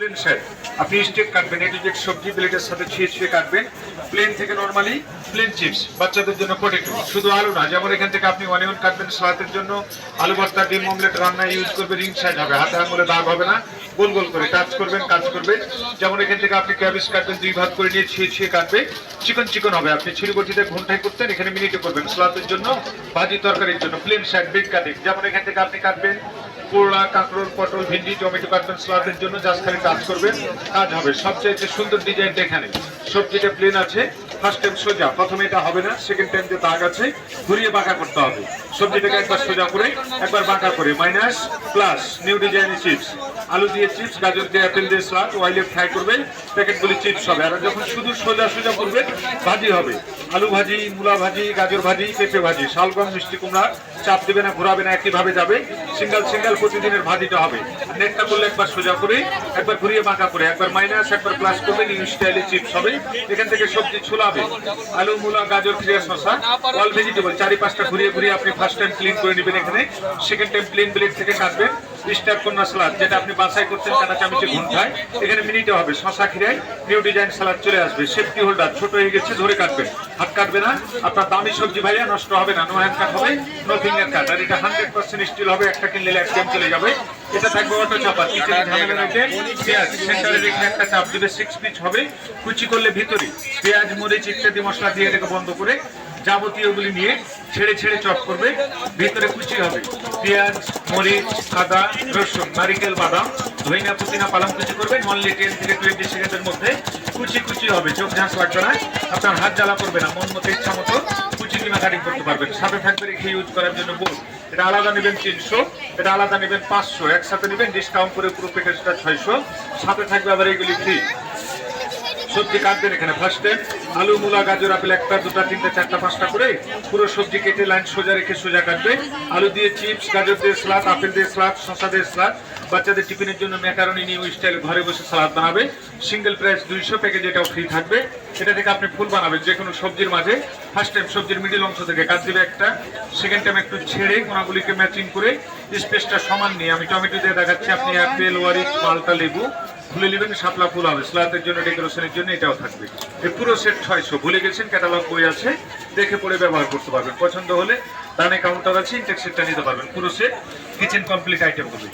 Plain shirt আপনি stake কাটবেন এটু যে সবজি প্লেটের সাথে ছুঁয়ে ছুঁয়ে কাটবেন প্লেন থেকে নর্মালি প্লেন চিপস বাচ্চাদের জন্য পটেটো শুধু আলু না, যেমন এখান থেকে আপনি অনিয়ন কাটবেন সালাতের জন্য, আলু ভর্তা, ডিম অমলেট রান্না ইউজ করবে রিং সাইজ হবে, হাতে আঙুলে দাগ হবে না। গোল গোল করে টাচ করবেন, কাজ করবে। যেমন এখান থেকে আপনি ক্যাবেজ কাটবেন, দুই ভাগ করে নিয়ে ছুঁয়ে ছুঁয়ে কাটবে। চিকন চিকন হবে, আপনি ছুরিবটিতে ঘন্টায় করতেন, এখানে মিনিটে করবেন। সালাতের জন্য ভাজি তরকারির জন্য প্লেন শার্ট বিগ কাটিং যেমন এখান থেকে আপনি কাটবেন পোড়া কাঁকড়োর পটল, ভেন্ডি, টমেটো কাটবেন সালাদের জন্য জাস্ট খালি কাজ করবেন, কাজ হবে। সবচেয়ে সুন্দর ডিজাইনটা এখানে সবজিটা প্লেন আছে ফার্স্ট টাইম সোজা, প্রথমে এটা হবে না সেকেন্ড টাইম যে দাগ আছে, ঘুরিয়ে বাঁকা করতে হবে। সবজিটাকে একবার সোজা করে, একবার বাঁকা করে মাইনাস প্লাস নিউ ডিজাইনের চিপস আলু দিয়ে চিপস গাজর দিয়ে অ্যাপেল দিয়ে স্লাদ অয়েলে ফ্রাই করবেন প্যাকেটগুলি চিপস হবে। আর যখন শুধু সোজা সোজা করবেন ভাজি হবে। আলু ভাজি, মূলা ভাজি, গাজর ভাজি, পেঁপে ভাজি, শালগম, মিষ্টি কুমড়া, চাপ দেবে না, ঘোরাবে না, একইভাবে যাবে। সিঙ্গেল সিঙ্গেল প্রতিদিনের ভাজিটা হবে। নেটটা করলে একবার সোজা করে, একবার ঘুরিয়ে বাঁকা করে, একবার মাইনাস একবার প্লাস করবে নিউ স্টাইলে চিপস হবে। এখান থেকে সবজি ছোলাবে, আলু, মূলা, গাজর ক্রিয়া শশা অল ভেজিটেবল চারি পাঁচটা ঘুরিয়ে ঘুরিয়ে আপনি ফার্স্ট টাইম ক্লিন করে নেবেন এখানে সেকেন্ড টাইম ক্লিন ব্লেড থেকে কাটবেন। কন্যা সালাদ, যেটা আপনি করছেন কাটা চামচে এখানে মিনিটে হবে, শশা নিউ ডিজাইন সালাদ চলে আসবে। সেফটি হোল্ডার, ছোট হয়ে গেছে, ধরে কাটবেন। হাত কাটবে না আপনার দামি সবজি ভাইয়া, নষ্ট হবে না নো হ্যান্ড কাট হবে নো ফিঙ্গার কাট আর এটা হান্ড্রেড পার্সেন্ট স্টিল হবে, একটা কিনলে এক গেম চলে যাবে। এটা থাকবে অটো চাপা কিচেনে ঝামেলা রয়েছে পেঁয়াজ, সেন্টারে রেখে একটা চাপ দিবে সিক্স পিচ হবে। কুচি করলে ভিতরে, পেঁয়াজ, মরিচ ইত্যাদি মশলা দিয়ে এটাকে বন্ধ করে যাবতীয়গুলি নিয়ে ছেড়ে ছেড়ে চপ করবে। ভিতরে কুচি হবে পেঁয়াজ, মরিচ আদা রসুন, নারিকেল, বাদাম ধইনা পুদিনা পালাম কুচি করবেন। অনলি টেন থেকে টোয়েন্টি সেকেন্ডের মধ্যে কুচি কুচি হবে, চোখ ঝাঁস লাগবে না, আপনার হাত জ্বালা করবে না, মন মতো ইচ্ছা মতো কুচি কিনা কাটিং করতে পারবেন। সাথে থাকবে রেখে ইউজ করার জন্য বোর্ড এটা আলাদা নেবেন তিনশো, এটা আলাদা নেবেন পাঁচশো। একসাথে নেবেন ডিসকাউন্ট করে পুরো প্যাকেজটা ছয়শো। সাথে থাকবে আবার এগুলি ফ্রি সবজি কাটবেন এখানে ফার্স্টে। আলু, মূলা, গাজর, আপেল একটা, দুটা, তিনটা, চারটা, পাঁচটা করে পুরো সবজি কেটে লাইন সোজা রেখে সোজা কাটবে। আলু দিয়ে চিপস, গাজর দিয়ে স্লাদ, আপেল দিয়ে স্লাদ, শসা দিয়ে স্লাদ। বাচ্চাদের টিফিনের জন্য ম্যাকারনি নিউ স্টাইল ঘরে বসে সালাদ বানাবে। সিঙ্গেল প্রাইস দুইশো প্যাকেজ এটাও ফ্রি থাকবে। এটা থেকে আপনি ফুল বানাবেন যে কোনো সবজির মাঝে। ফার্স্ট টাইম সবজির মিডিল অংশ থেকে কাট দিবে একটা। সেকেন্ড টাইম একটু ছেড়ে কোনাগুলিকে ম্যাচিং করে স্পেসটা সমান নিয়ে আমি টমেটো দিয়ে দেখাচ্ছি। আপনি অ্যাপেল ওয়ারিস মালটা লেবু। খুলে নেবেন, শাপলা ফুল হবে। স্লাতের জন্য, ডেকোরেশনের জন্য এটাও থাকবে। এই পুরো সেট ছয়শো। ভুলে গেছেন ক্যাটালগ বই আছে, দেখে পড়ে ব্যবহার করতে পারবেন। পছন্দ হলে দানে কাউন্টার আছে ইনটেক সেটটা নিতে পারবেন। পুরো সেট কিচেন কমপ্লিট আইটেম হবে।